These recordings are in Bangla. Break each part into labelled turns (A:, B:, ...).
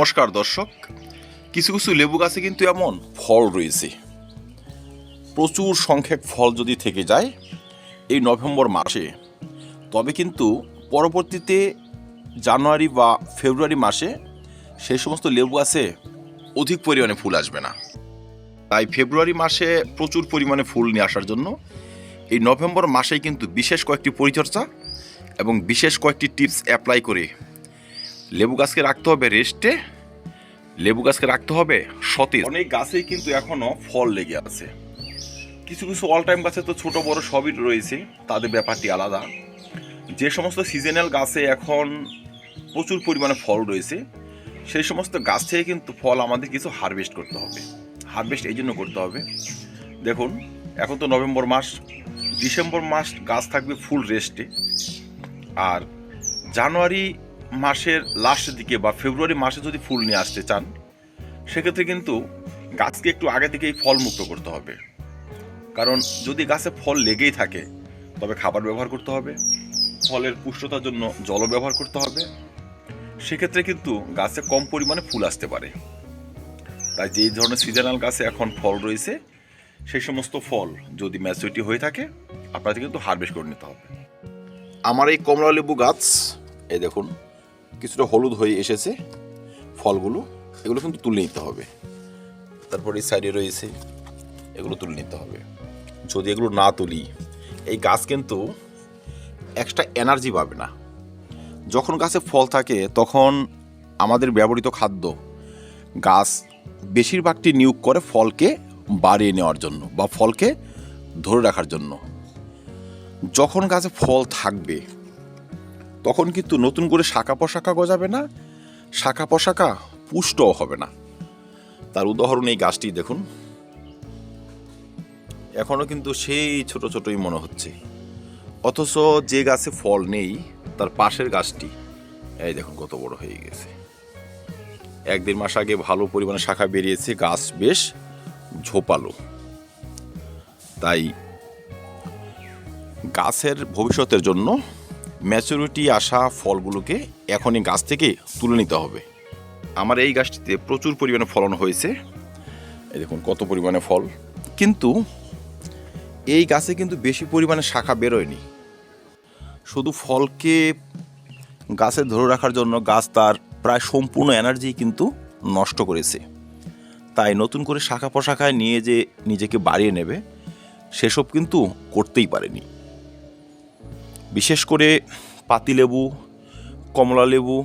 A: নমস্কার দর্শক। কিছু কিছু লেবু গাছে কিন্তু এমন ফল রয়েছে। প্রচুর সংখ্যক ফল যদি থেকে যায় এই নভেম্বর মাসে, তবে কিন্তু পরবর্তীতে জানুয়ারি বা ফেব্রুয়ারি মাসে সেই সমস্ত লেবু গাছে অধিক পরিমাণে ফুল আসবে না। তাই ফেব্রুয়ারি মাসে প্রচুর পরিমাণে ফুল নিয়ে আসার জন্য এই নভেম্বর মাসেই কিন্তু বিশেষ কয়েকটি পরিচর্যা এবং বিশেষ কয়েকটি টিপস অ্যাপ্লাই করে লেবু গাছকে রাখতে হবে রেস্টে লেবু গাছকে রাখতে হবে সতেজ। অনেক গাছেই কিন্তু এখনও ফল লেগে আছে। কিছু কিছু অল টাইম গাছে তো ছোট, বড় সবই রয়েছে, তাদের ব্যাপারটি আলাদা। যে সমস্ত সিজনাল গাছে এখন প্রচুর পরিমাণে ফল রয়েছে, সেই সমস্ত গাছ থেকে কিন্তু ফল আমাদের কিছু হারভেস্ট করতে হবে। হারভেস্ট এই জন্য করতে হবে। দেখুন, এখন তো নভেম্বর মাস, ডিসেম্বর মাস গাছ থাকবে ফুল রেস্টে আর জানুয়ারি মাসের লাস্টের দিকে বা ফেব্রুয়ারি মাসে যদি ফুল নিয়ে আসতে চান, সেক্ষেত্রে কিন্তু গাছকে একটু আগে থেকেই ফল মুক্ত করতে হবে। কারণ যদি গাছে ফল লেগেই থাকে, তবে খাবার ব্যবহার করতে হবে, ফলের পুষ্টতার জন্য জল ব্যবহার করতে হবে। সেক্ষেত্রে কিন্তু গাছে কম পরিমাণে ফুল আসতে পারে। তাই যেই ধরনের সিজনাল গাছে এখন ফল রয়েছে, সেই সমস্ত ফল যদি ম্যাচুরিটি হয়ে থাকে আপনাদের কিন্তু হারভেস্ট করে নিতে হবে। আমার এই কমলা লেবু গাছ, এই দেখুন কিছুটা হলুদ হয়ে এসেছে, ফলগুলো, এগুলো কিন্তু তুলে নিতে হবে। তারপর এই সাইডে রয়েছে, এগুলো তুলে নিতে হবে। যদি এগুলো না তুলি, এই গাছ কিন্তু এক্সট্রা এনার্জি পাবে না। যখন গাছে ফল থাকে, তখন আমাদের ব্যবহৃত খাদ্য, গাছ বেশিরভাগটি নিয়োগ করে ফলকে বাড়িয়ে নেওয়ার জন্য বা ফলকে ধরে রাখার জন্য। যখন গাছে ফল থাকবে তখন কিন্তু নতুন করে শাখা পোশাকা গজাবে না, শাখা পোশাকা পুষ্টও হবে না। তার উদাহরণ এই গাছটি, দেখুন। এখনও কিন্তু সেই ছোট ছোটই মনে হচ্ছে। অথচ যে গাছে ফল নেই, তার পাশের গাছটি, এই দেখুন কত বড় হয়ে গেছে। এক দেড় মাস আগে ভালো পরিমাণে শাখা বেরিয়েছে, গাছ বেশ ঝোপালো। তাই গাছের ভবিষ্যতের জন্য ম্যাচুরিটি আসা ফলগুলোকে এখনই গাছ থেকে তুলে নিতে হবে। আমার এই গাছটিতে প্রচুর পরিমাণে ফলন হয়েছে। দেখুন, কত পরিমাণে ফল। কিন্তু এই গাছে কিন্তু বেশি পরিমাণে শাখা বেরোয়নি। শুধু ফলকে গাছে ধরে রাখার জন্য গাছ তার প্রায় সম্পূর্ণ এনার্জি কিন্তু নষ্ট করেছে। তাই নতুন করে শাখা পোশাখায় নিয়ে যে নিজেকে বাড়িয়ে নেবে, সেসব কিন্তু করতেই পারেনি। বিশেষ করে পাতিলেবু কমলা লেবু,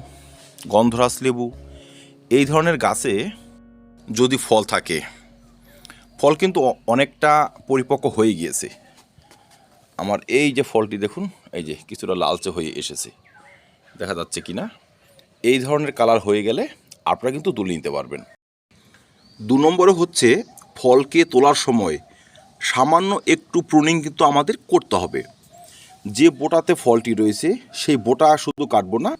A: গন্ধরাজ লেবু, এই ধরনের গাছে যদি ফল থাকে, ফল কিন্তু অনেকটা পরিপক্ক হয়ে গিয়েছে। আমার এই যে ফলটি দেখুন, এই যে কিছুটা লালচে হয়ে এসেছে। দেখা যাচ্ছে কি না এই ধরনের কালার হয়ে গেলে আপনারা কিন্তু তুলে নিতে পারবেন। দু নম্বরে হচ্ছে, ফলকে তোলার সময় সামান্য একটু প্রুনিং কিন্তু আমাদের করতে হবে। যে বোটাতে ফলটি রয়েছে, সেই বোটা শুধু কাটবো না,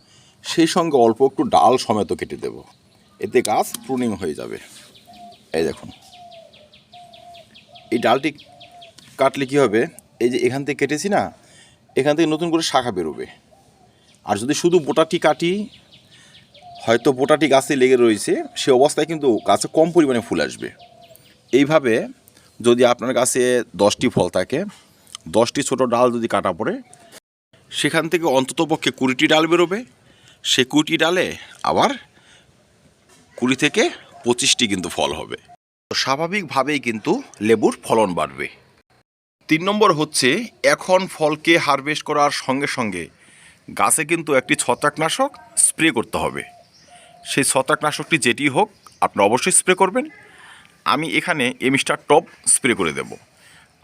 A: সেই সঙ্গে অল্প একটু ডাল সমেত কেটে দেব। এতে গাছ প্রুনিং হয়ে যাবে। এই দেখুন। এই ডালটি কাটলে কী হবে? এই যে এখান থেকে কেটেছি না, এখান থেকে নতুন করে শাখা বেরোবে। আর যদি শুধু বোটাটি কাটি, হয়তো বোটাটি গাছে লেগে রয়েছে, সে অবস্থায় কিন্তু গাছে কম পরিমাণে ফুল আসবে। এইভাবে যদি আপনার গাছে দশটি ফল থাকে দশটি ছোট ডাল যদি কাটা পড়ে, সেখান থেকে অন্ততপক্ষে কুড়িটি ডাল বেরোবে। সে কুড়িটি ডালে আবার কুড়ি থেকে পঁচিশটি কিন্তু ফল হবে। স্বাভাবিকভাবেই কিন্তু লেবুর ফলন বাড়বে। তিন নম্বর হচ্ছে, এখন ফলকে হারভেস্ট করার সঙ্গে সঙ্গে গাছে কিন্তু একটি ছত্রাকনাশক স্প্রে করতে হবে। সেই ছত্রাকনাশকটি যেটি হোক, আপনি অবশ্যই স্প্রে করবেন। আমি এখানে এমিস্টার টপ স্প্রে করে দেব।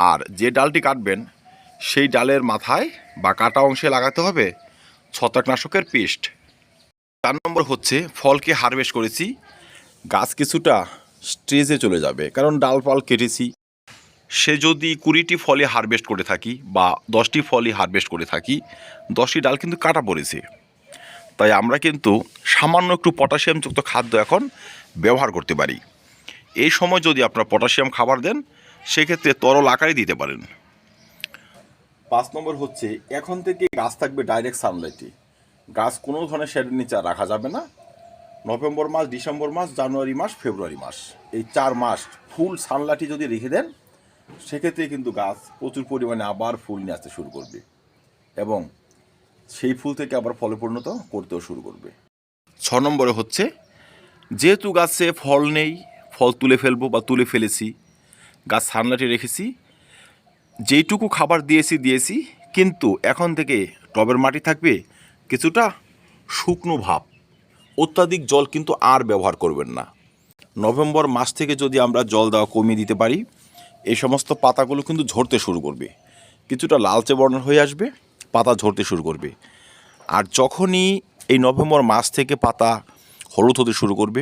A: আর যে ডালটি কাটবেন, সেই ডালের মাথায় বা কাটা অংশে লাগাতে হবে ছত্রাকনাশকের পেস্ট। চার নম্বর হচ্ছে, ফলকে হারভেস্ট করেছি, গাছ কিছুটা স্টেজে চলে যাবে, কারণ ডালপাল কেটেছি। সে যদি কুড়িটি ফলে হারভেস্ট করে থাকি বা দশটি ফলই হারভেস্ট করে থাকি, দশটি ডাল কিন্তু কাটা পড়েছে। তাই আমরা কিন্তু সামান্য একটু পটাশিয়ামযুক্ত খাদ্য এখন ব্যবহার করতে পারি। এই সময় যদি আপনারা পটাশিয়াম খাবার দেন সেক্ষেত্রে তরল আকারে দিতে পারেন। পাঁচ নম্বর হচ্ছে, এখন থেকে গাছ থাকবে ডাইরেক্ট সানলাইটে গাছ কোনো ধরনের শেডের নিচে রাখা যাবে না। নভেম্বর মাস, ডিসেম্বর মাস, জানুয়ারি মাস, ফেব্রুয়ারি মাস। এই চার মাস ফুল সানলাইটে যদি রেখে দেন, সেক্ষেত্রে কিন্তু গাছ প্রচুর পরিমাণে আবার ফুল নিয়ে আসতে শুরু করবে। এবং সেই ফুল থেকে আবার ফলে পরিণত করতেও শুরু করবে। ছ নম্বরে হচ্ছে, যেহেতু গাছে ফল নেই, ফল তুলে ফেলব বা তুলে ফেলেছি গাছ সানলাইটে রেখেছি, যেইটুকু খাবার দিয়েছি দিয়েছি, কিন্তু এখন থেকে টবের মাটি থাকবে কিছুটা শুকনো ভাব। অত্যাধিক জল কিন্তু আর ব্যবহার করবেন না। নভেম্বর মাস থেকে যদি আমরা জল দেওয়া কমিয়ে দিতে পারি, এই সমস্ত পাতাগুলো কিন্তু ঝরতে শুরু করবে। কিছুটা লালচে বর্ণের হয়ে আসবে, পাতা ঝরতে শুরু করবে। আর যখনই এই নভেম্বর মাস থেকে পাতা হলুদ হতে শুরু করবে,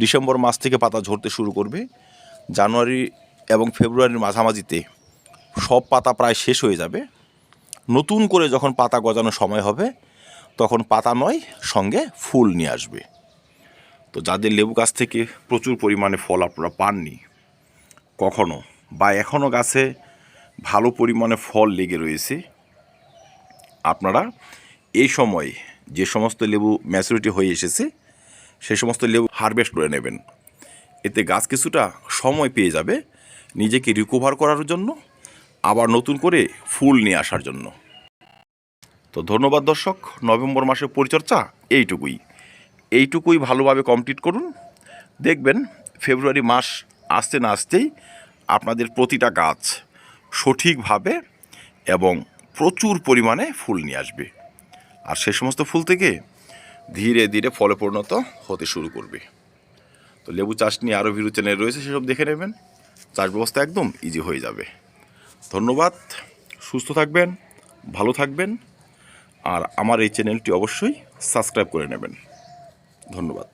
A: ডিসেম্বর মাস থেকে পাতা ঝরতে শুরু করবে, জানুয়ারি এবং ফেব্রুয়ারির মাঝামাঝিতে সব পাতা প্রায় শেষ হয়ে যাবে। নতুন করে যখন পাতা গজানোর সময় হবে, তখন পাতা নয়, সঙ্গে ফুল নিয়ে আসবে। তো যাদের লেবু গাছ থেকে প্রচুর পরিমাণে ফল আপনারা পাননি, কখনো বা এখনও গাছে ভালো পরিমাণে ফল লেগে রয়েছে, আপনারা এই সময় যে সমস্ত লেবু ম্যাচুরিটি হয়ে এসেছে সেই সমস্ত লেবু হারভেস্ট করে নেবেন। এতে গাছ কিছুটা সময় পেয়ে যাবে নিজেকে রিকভার করার জন্য, আবার নতুন করে ফুল নিয়ে আসার জন্য। তো ধন্যবাদ দর্শক, নভেম্বর মাসের পরিচর্যা এইটুকুই। এইটুকুই ভালোভাবে কমপ্লিট করুন। দেখবেন ফেব্রুয়ারি মাস আসতে না আসতেই আপনাদের প্রতিটা গাছ সঠিকভাবে এবং প্রচুর পরিমাণে ফুল নিয়ে আসবে। আর সে সমস্ত ফুল থেকে ধীরে ধীরে ফলে পরিণত হতে শুরু করবে। তো লেবু চাষ নিয়ে আরও ভিডিও চ্যানেল রয়েছে, সেসব দেখে নেবেন। চাষ ব্যবস্থা একদম ইজি হয়ে যাবে। ধন্যবাদ, সুস্থ থাকবেন, ভালো থাকবেন, আর আমার এই চ্যানেলটি অবশ্যই সাবস্ক্রাইব করে নেবেন। ধন্যবাদ।